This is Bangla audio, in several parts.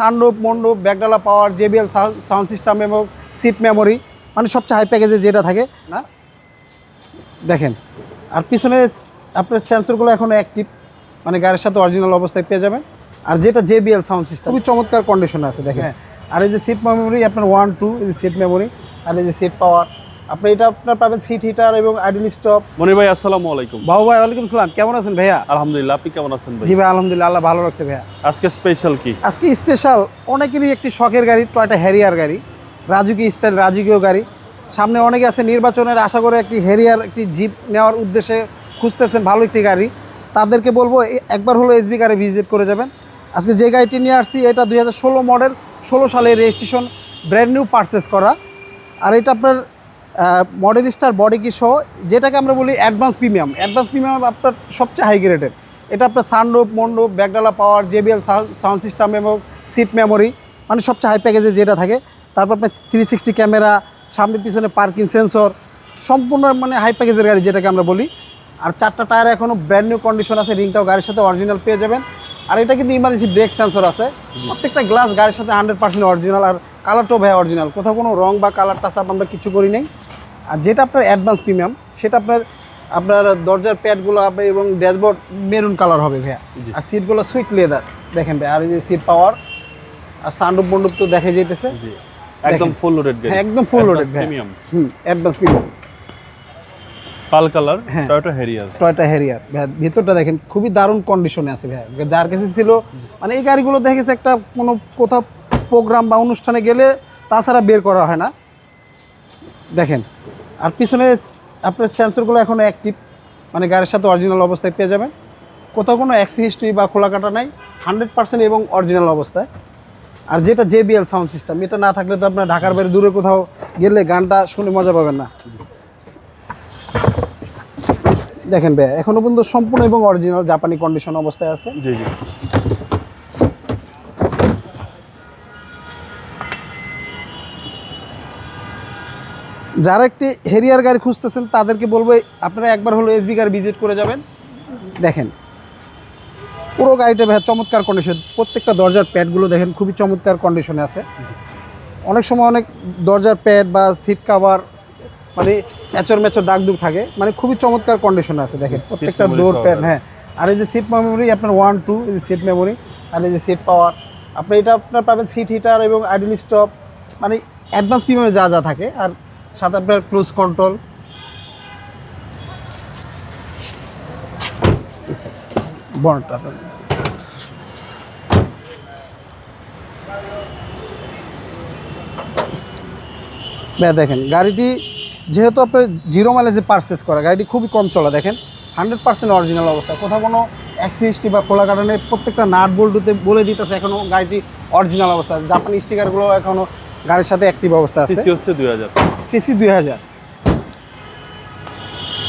সানরুপ মন্ডপ ব্যাকডালা পাওয়ার জেবিএল সাউন্ড সিস্টেম এবং সিট মেমোরি মানে সবচেয়ে হাই প্যাকেজে যেটা থাকে। না? দেখেন আর পিছনে আপনার সেন্সরগুলো এখনও অ্যাক্টিভ মানে গাড়ির সাথে অরিজিনাল অবস্থায় পেয়ে যাবেন। আর যেটা জেবিএল সাউন্ড সিস্টেম খুবই চমৎকার কন্ডিশনে আছে দেখেন। আর এই যে সিট মেমোরি আপনার ওয়ান টু এই যে সিট মেমোরি আর এই যে সিট পাওয়ার আপনি এটা আপনার পাবেন সিট হিটার এবং আইডল স্টপ মনির ভাই আসসালামু আলাইকুম। বাবু ভাই ওয়ালাইকুম সালাম। কেমন আছেন ভাইয়া? আলহামদুলিল্লাহ আপনি কেমন আছেন ভাই? জি ভাই আলহামদুলিল্লাহ আল্লাহ ভালো রাখছে ভাইয়া। আজকে স্পেশাল কি? আজকে স্পেশাল অনেকেরই একটি শখের গাড়ি টয়টা হ্যারিয়ার গাড়ি রাজুকি স্টাইল রাজুকীয় গাড়ি। সামনে অনেকে আছে নির্বাচনের আশা করে একটি হ্যারিয়ার একটি জিপ নেওয়ার উদ্দেশ্যে খুঁজতেছেন ভালো একটি গাড়ি। তাদেরকে বলব এ- একবার হলো এসবি গাড়ি ভিজিট করে যাবেন। আজকে যে গাড়িটি নিয়ে আসছি এটা দুই মডেল ষোলো সালে রেজিস্ট্রেশন ব্র্যান্ড নিউ পারচেস করা। আর এটা আপনার মডেল স্টার বডি কি সহ যেটাকে আমরা বলি অ্যাডভান্স প্রিমিয়াম অ্যাডভান্স প্রিমিয়াম আপনার সবচেয়ে হাই গ্রেডের এটা আপনার সানরুপ মন্ডপ ব্যাকডালা পাওয়ার জেবিএল সাউন্ড সিস্টেম এবং সিট মেমোরি মানে সবচেয়ে হাই প্যাকেজে যেটা থাকে। তারপর আপনার থ্রি সিক্সটি ক্যামেরা সামনে পিছনে পার্কিং সেন্সর সম্পূর্ণ মানে হাই প্যাকেজের গাড়ি যেটাকে আমরা বলি। আর চারটা টায়ার এখনও ব্র্যান্ড নিউ কন্ডিশন আছে রিংটাও গাড়ির সাথে অরিজিনাল পেয়ে যাবেন। আর এটা কিন্তু ইমার্জেন্সি ব্রেক সেন্সর আছে। প্রত্যেকটা গ্লাস গাড়ির সাথে হান্ড্রেড পার্সেন্ট অরিজিনাল আর কালারটাও ভাই অরিজিনাল কোথাও কোনো রং বা কালার টাচ আমরা কিছু করি নাই। আর যেটা আপনার অ্যাডভান্স প্রিমিয়াম সেটা আপনার আপনার দরজার প্যাডগুলো আপনি এবং ড্যাশবোর্ড মেরুন কালার হবে ভাইয়া। আর সিটগুলো সুইট লেদার দেখেন ভাই আর এই যে সিট পাওয়ার আর সানরুপ মন্ডপ তো দেখা যাইতেছে। জি। একদম ফুল লোডেড হ্যাঁ একদম ফুল লোডেড ভাই premium hmm advance premium pearl colour হ্যাঁ। টয়োটা হ্যারিয়ার টয়টা হ্যারিয়ার ভিতরটা দেখেন খুবই দারুণ কন্ডিশনে আছে ভাই যার কাছে ছিল মানে এই গাড়িগুলো দেখে গেছে একটা কোনো কোথাও প্রোগ্রাম বা অনুষ্ঠানে গেলে তাছাড়া বের করা হয় না। দেখেন, আর পিছনে আপনার সেন্সরগুলো এখনও অ্যাক্টিভ মানে গাড়ির সাথে অরিজিনাল অবস্থায় পেয়ে যাবেন। কোথাও কোনো অ্যাক্সি হিস্ট্রি বা খোলা কাটা নাই হান্ড্রেড পার্সেন্ট এবং অরিজিনাল অবস্থায়। আর যেটা জেবিএল সাউন্ড সিস্টেম এটা না থাকলে তো আপনার ঢাকার বাইরে দূরে কোথাও গেলে গানটা শুনে মজা পাবেন না। দেখেন ভাই এখনও পর্যন্ত সম্পূর্ণ এবং অরিজিনাল জাপানি কন্ডিশন অবস্থায় আছে। জি জি। যারা একটি হেরিয়ার গাড়ি খুঁজতেছেন তাদেরকে বলব আপনারা একবার হলো এসবি গাড়ি ভিজিট করে যাবেন। দেখেন পুরো গাড়িটা চমৎকার কন্ডিশন প্রত্যেকটা দরজার প্যাডগুলো দেখেন খুবই চমৎকার কন্ডিশনে আছে। অনেক সময় অনেক দরজার প্যাড বা সিট কাভার মানে ম্যাচর ম্যাচর দাগ দুগ থাকে। মানে খুবই চমৎকার কন্ডিশনে আছে দেখেন। প্রত্যেকটা ডোর প্যাড হ্যাঁ। আর এই যে সিট মেমোরি আপনার ওয়ান টু এই যে সিট মেমোরি আর এই যে সিট পাওয়ার আপনি এটা আপনার পাবেন সিট হিটার এবং আইডল স্টপ মানে অ্যাডভান্স প্রিমিয়ামে যা যা থাকে। আর সাথে আপনার ক্লোজ কন্ট্রোল বনটা দেখেন, গাড়িটি যেহেতু আপনার জিরো মাইলেজে পারচেস করা, গাড়িটি খুবই কম চলা, দেখেন। হান্ড্রেড পার্সেন্ট অরিজিনাল অবস্থা। কোথাও কোনো অ্যাক্সিডেন্টটি বা খোলা কারণে প্রত্যেকটা নাট বল্টুতে বলে দিতেছে এখনও গাড়িটি অরিজিনাল অবস্থা। জাপানি স্টিকারগুলো এখনও গাড়ির সাথে অ্যাক্টিভ অবস্থা আছে। হচ্ছে দুই হাজার। সিসি দুই হাজার।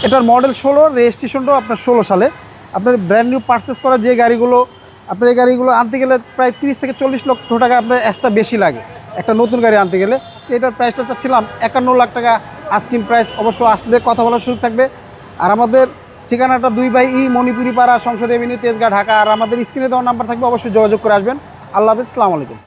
এটার মডেল ষোলো, রেজিস্ট্রেশনটাও আপনার ষোলো সালে। আপনার ব্র্যান্ড নিউ পারচেস করা যে গাড়িগুলো, আপনার এই গাড়িগুলো আনতে গেলে প্রায় তিরিশ থেকে চল্লিশ লক্ষ টাকা আপনার এক্সট্রা বেশি লাগে একটা নতুন গাড়ি আনতে গেলে। আজকে এটার প্রাইসটা চাচ্ছিলাম একান্ন লাখ টাকা আস্কিং প্রাইস অবশ্য আসলে কথা বলার সুযোগ থাকবে। আর আমাদের ঠিকানাটা দুই বাই ই মণিপুরি পাড়া সংসদ এভিনিউ তেজগাঁ, ঢাকা। আর আমাদের স্ক্রিনে দেওয়ার নাম্বার থাকবে, অবশ্যই যোগাযোগ করে আসবেন। আল্লাহ হাফিজ আলাইকুম।